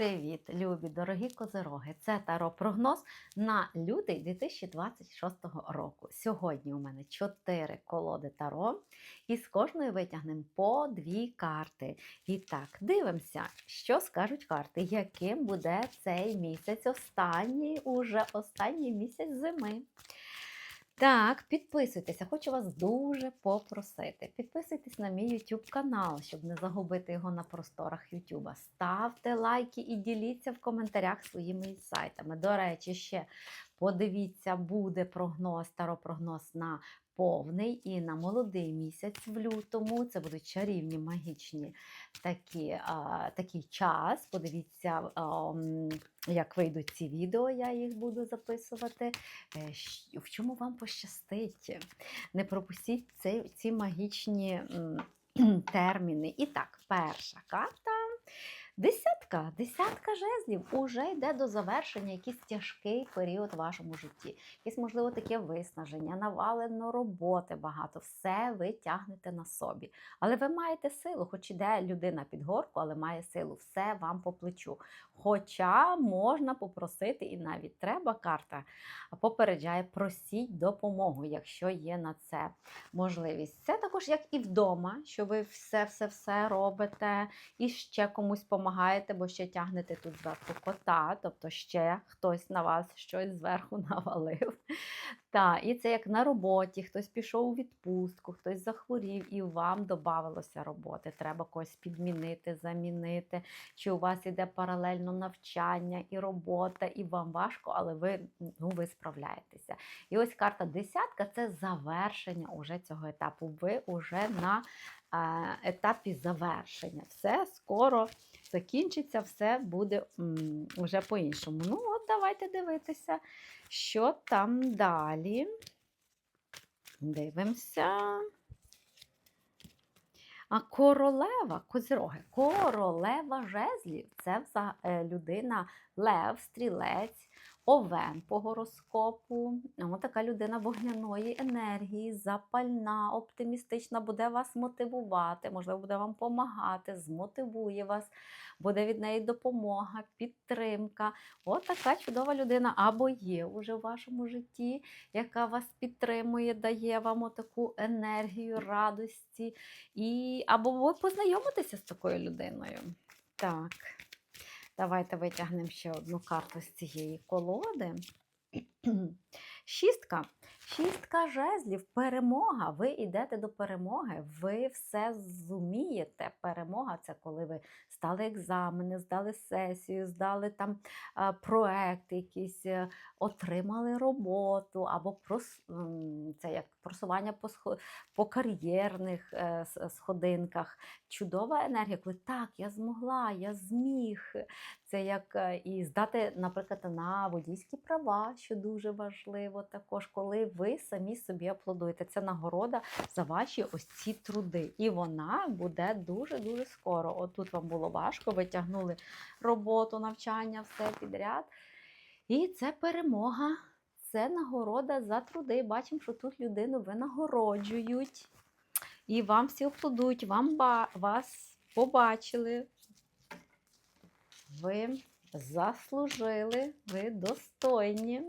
Привіт, любі дорогі козироги! Це таро прогноз на лютий 2026 року. Сьогодні у мене 4 колоди таро, і з кожної витягнемо по дві карти. І так, дивимося, що скажуть карти, яким буде цей місяць, останній, уже останній місяць зими. Так, підписуйтеся, хочу вас дуже попросити. Підписуйтесь на мій YouTube канал, щоб не загубити його на просторах YouTube. Ставте лайки і діліться в коментарях своїми сайтами. До речі, ще подивіться, буде прогноз, старопрогноз на повний і на молодий місяць в лютому. Це будуть чарівні, магічні такі, а, такий час. Подивіться, а, як вийдуть ці відео, я їх буду записувати. Е, В чому вам пощастить? Не пропустіть ці, ці магічні терміни. І так, перша карта. Десятка, десятка жезлів уже йде до завершення якийсь тяжкий період в вашому житті. Якесь, можливо, таке виснаження, навалено роботи багато. Все ви тягнете на собі. Але ви маєте силу, хоч іде людина під горку, але має силу, все вам по плечу. Хоча можна попросити, і навіть треба карта попереджає, просіть допомогу, якщо є на це можливість. Це також як і вдома, що ви все-все-все робите і ще комусь допомагаєте, бо ще тягнете тут зверху кота, тобто ще хтось на вас щось зверху навалив. Та, і це як на роботі, хтось пішов у відпустку, хтось захворів, і вам додавалося роботи. Треба когось підмінити, замінити. Чи у вас іде паралельно навчання і робота, і вам важко, але ви, ну, ви справляєтеся. І ось карта десятка це завершення уже цього етапу. Ви вже на е, етапі завершення. Все скоро закінчиться, все буде вже по-іншому. Ну, от давайте дивитися, що там далі. Дивимося. А королева, козіроги, королева жезлів це е, людина лев, стрілець, овен по гороскопу. Ось така людина вогняної енергії, запальна, оптимістична, буде вас мотивувати, можливо, буде вам допомагати, змотивує вас, буде від неї допомога, підтримка. От така чудова людина або є уже в вашому житті, яка вас підтримує, дає вам отаку енергію, радості. І або ви познайомитеся з такою людиною. Так, давайте витягнемо ще одну карту з цієї колоди. Шістка. Шістка жезлів, перемога. Ви йдете до перемоги, ви все зумієте. Перемога це коли ви здали екзамени, здали сесію, здали там а, проекти якісь, е, отримали роботу, або прос, це як просування по, по кар'єрних е, сходинках. Чудова енергія, коли так, я змогла, я зміг. Це як е, і здати, наприклад, на водійські права, що дуже важливо також, коли ви самі собі аплодуєте. Це нагорода за ваші ось ці труди. І вона буде дуже-дуже скоро. Отут вам було важко, ви тягнули роботу, навчання, все підряд. І це перемога, це нагорода за труди. Бачимо, що тут людину винагороджують. І вам всі аплодують, вам ба- вас побачили, ви заслужили, ви достойні.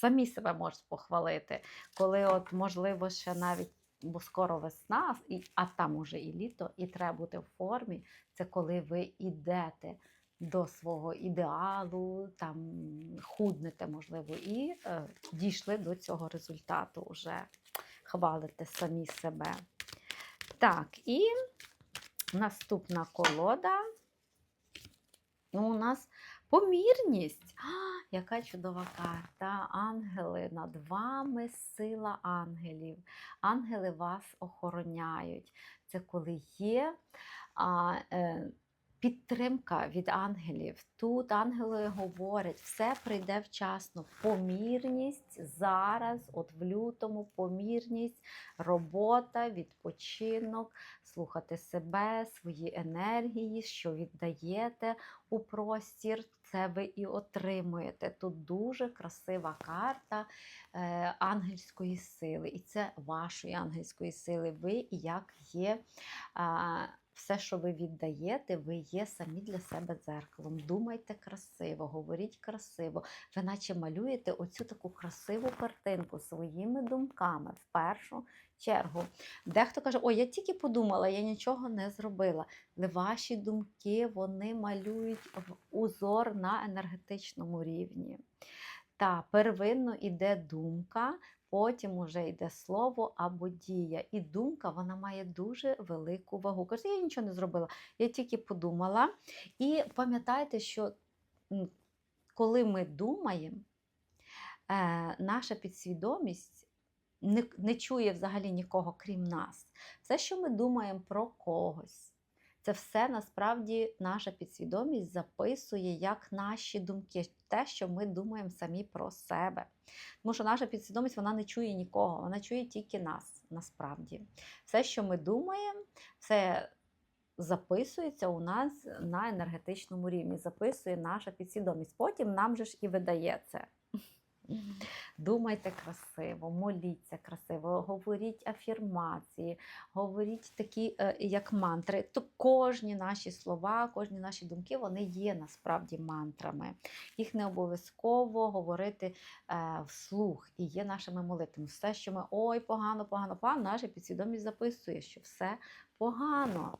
Самі себе можете похвалити, коли, от, можливо, ще навіть, бо скоро весна, а там уже і літо, і треба бути в формі. Це коли ви йдете до свого ідеалу, там худнете, можливо, і е, дійшли до цього результату, вже хвалите самі себе. Так, і наступна колода. Ну, у нас помірність. Яка чудова карта. Ангели над вами сила ангелів. Ангели вас охороняють. Це коли є а, е, підтримка від ангелів. Тут ангели говорять, все прийде вчасно. Помірність зараз, от в лютому, помірність, робота, відпочинок, слухати себе, свої енергії, що віддаєте у простір, це ви і отримуєте. Тут дуже красива карта е, ангельської сили, і це вашої ангельської сили. Ви як є. Все, що ви віддаєте, ви є самі для себе дзеркалом. Думайте красиво, говоріть красиво. Ви наче малюєте оцю таку красиву картинку своїми думками в першу чергу. Дехто каже, ой, я тільки подумала, я нічого не зробила. Але ваші думки вони малюють узор на енергетичному рівні. Та первинно йде думка, потім уже йде слово або дія. І думка вона має дуже велику вагу. Каже, я нічого не зробила, я тільки подумала. І пам'ятайте, що коли ми думаємо, е, наша підсвідомість не, не чує взагалі нікого, крім нас. Все, що ми думаємо про когось, це все насправді наша підсвідомість записує як наші думки, те, що ми думаємо самі про себе. Тому що наша підсвідомість вона не чує нікого, вона чує тільки нас насправді. Все, що ми думаємо, все записується у нас на енергетичному рівні, записує наша підсвідомість. Потім нам же ж і видає це. Думайте красиво, моліться красиво, говоріть афірмації, говоріть такі, е, як мантри. То кожні наші слова, кожні наші думки, вони є насправді мантрами. Їх не обов'язково говорити е, вслух і є нашими молитвами. Все, що ми ой, погано, погано, погано, наша підсвідомість записує, що все погано.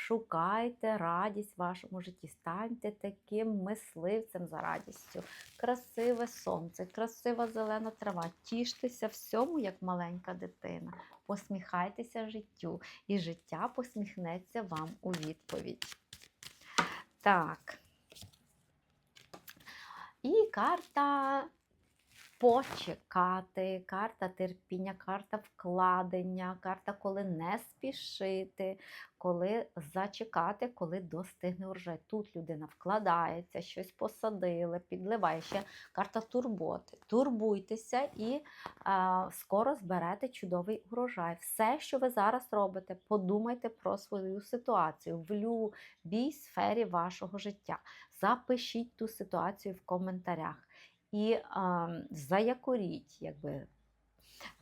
Шукайте радість в вашому житті, станьте таким мисливцем за радістю. Красиве сонце, красива зелена трава. Тіштеся всьому, як маленька дитина. Посміхайтеся життю, і життя посміхнеться вам у відповідь. Так. І карта почекати, карта терпіння, карта вкладення, карта, коли не спішити, коли зачекати, коли достигне урожай. Тут людина вкладається, щось посадила, підливає ще карта турботи. Турбуйтеся і а, скоро зберете чудовий урожай. Все, що ви зараз робите, подумайте про свою ситуацію в любій сфері вашого життя. Запишіть ту ситуацію в коментарях і а, заякоріть, якби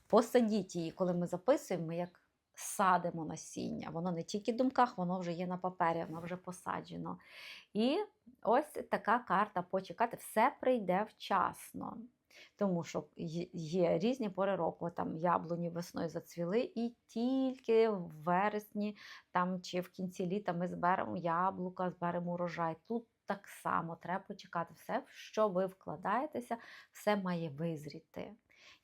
посадіть її, коли ми записуємо, ми як садимо насіння. Воно не тільки в думках, воно вже є на папері, воно вже посаджено. І ось така карта почекати, все прийде вчасно. Тому що є- різні пори року, там яблуні весною зацвіли, і тільки в вересні там, чи в кінці літа ми зберемо яблука, зберемо урожай. Тут так само треба почекати. Все, в що ви вкладаєтеся, все має визріти.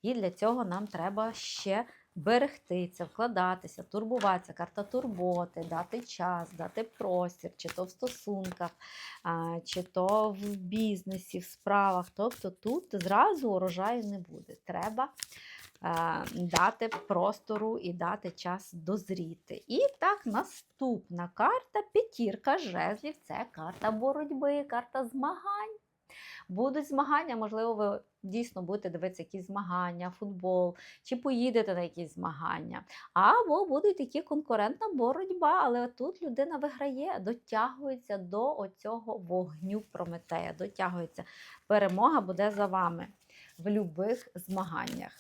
І для цього нам треба ще берегтися, вкладатися, турбуватися, карта турботи, дати час, дати простір, чи то в стосунках, чи то в бізнесі, в справах. Тобто тут зразу урожаю не буде. Треба дати простору і дати час дозріти. І так, наступна карта п'ятірка жезлів це карта боротьби, карта змагань. Будуть змагання, можливо, ви дійсно будете дивитися якісь змагання, футбол, чи поїдете на якісь змагання. Або буде такі конкурентна боротьба, але тут людина виграє, дотягується до оцього вогню Прометея, дотягується. Перемога буде за вами в любих змаганнях.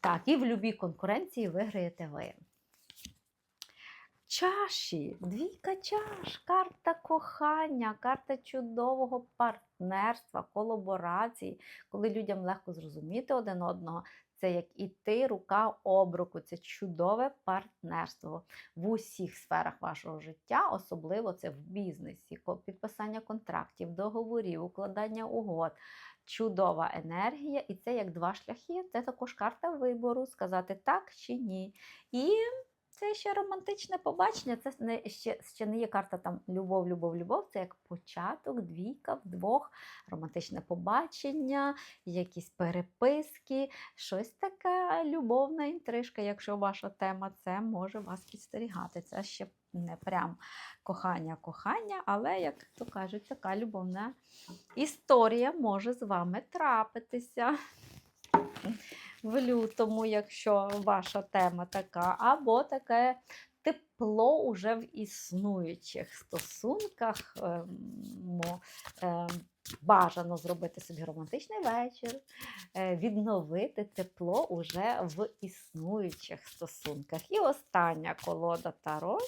Так, і в любій конкуренції виграєте ви. Чаші, двійка чаш, карта кохання, карта чудового партнерства, колаборації, коли людям легко зрозуміти один одного. Це як іти рука об руку, це чудове партнерство в усіх сферах вашого життя, особливо це в бізнесі, підписання контрактів, договорів, укладання угод. Чудова енергія, і це як два шляхи. Це також карта вибору, сказати так чи ні. І це ще романтичне побачення. Це не ще, ще не є карта там любов, любов, любов. Це як початок, двійка, вдвох, романтичне побачення, якісь переписки, щось така любовна інтрижка. Якщо ваша тема, це може вас підстерігати. Це ще не прям кохання, кохання, але, як то кажуть, така любовна історія може з вами трапитися в лютому, якщо ваша тема така, або таке тепло уже в існуючих стосунках. Ем, ем, Бажано зробити собі романтичний вечір, е, відновити тепло уже в існуючих стосунках. І остання колода Таро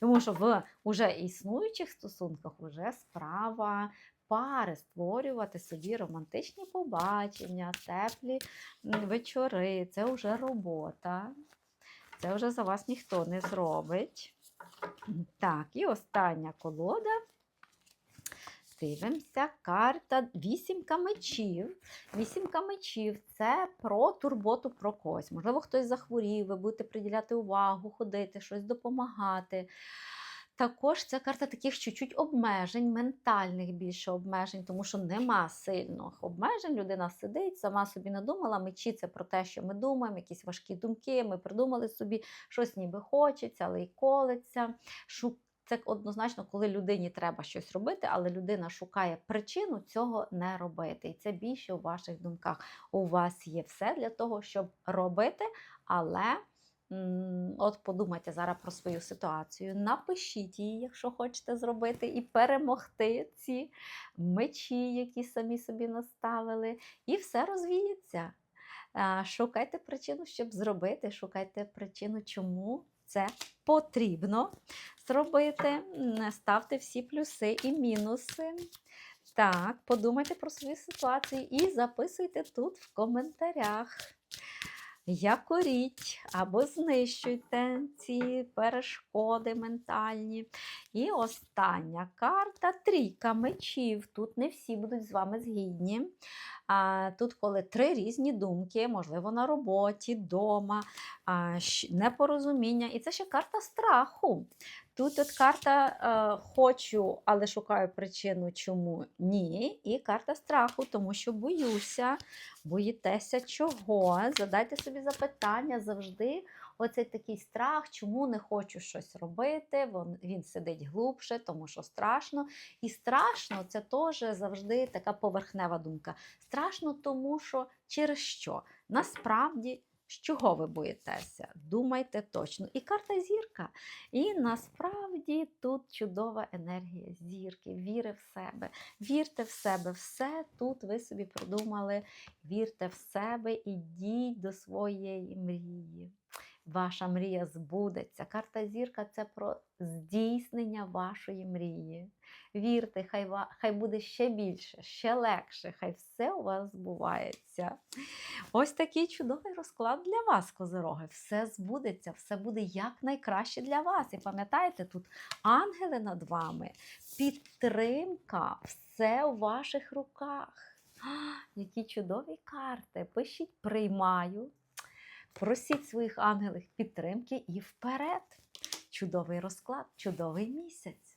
Тому що в уже існуючих стосунках вже справа пари створювати собі романтичні побачення, теплі вечори. Це вже робота. Це вже за вас ніхто не зробить. Так, і остання колода. Дивимося, карта вісімка мечів. Вісімка мечів це про турботу про когось. Можливо, хтось захворів, ви будете приділяти увагу, ходити, щось допомагати. Також це карта таких чуть-чуть обмежень, ментальних більше обмежень, тому що нема сильних обмежень. Людина сидить, сама собі надумала. Мечі це про те, що ми думаємо, якісь важкі думки. Ми придумали собі щось ніби хочеться, але й колеться. Це однозначно, коли людині треба щось робити, але людина шукає причину цього не робити. І це більше у ваших думках. У вас є все для того, щоб робити, але. От подумайте зараз про свою ситуацію, напишіть її, якщо хочете зробити, і перемогти ці мечі, які самі собі наставили, і все розвіється. Шукайте причину, щоб зробити, шукайте причину, чому це потрібно зробити. Ставте всі плюси і мінуси. Так, подумайте про свою ситуацію і записуйте тут в коментарях. Якоріть або знищуйте ці перешкоди ментальні. І остання карта трійка мечів. Тут не всі будуть з вами згідні. Тут, коли три різні думки, можливо, на роботі, вдома, непорозуміння. І це ще карта страху. Тут от карта е, хочу, але шукаю причину, чому ні. І карта страху, тому що боюся, боїтеся чого. Задайте собі запитання завжди. Оцей такий страх, чому не хочу щось робити. Він сидить глубше, тому що страшно. І страшно це теж завжди така поверхнева думка. Страшно, тому що через що? Насправді. З чого ви боїтеся? Думайте точно. І карта зірка. І насправді тут чудова енергія зірки, віри в себе. Вірте в себе, все тут ви собі придумали. Вірте в себе, ідіть до своєї мрії. Ваша мрія збудеться. Карта зірка це про здійснення вашої мрії. Вірте, хай, хай буде ще більше, ще легше, хай все у вас збувається. Ось такий чудовий розклад для вас, козироги. Все збудеться, все буде якнайкраще для вас. І пам'ятаєте, тут ангели над вами, підтримка, все у ваших руках. А, Які чудові карти. Пишіть приймаю. Просіть своїх ангелів підтримки і вперед. Чудовий розклад, чудовий місяць.